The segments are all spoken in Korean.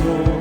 amor.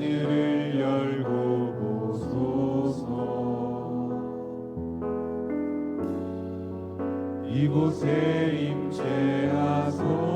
하늘을 열고 보소서. 이곳에 임재하소서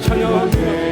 찬양할게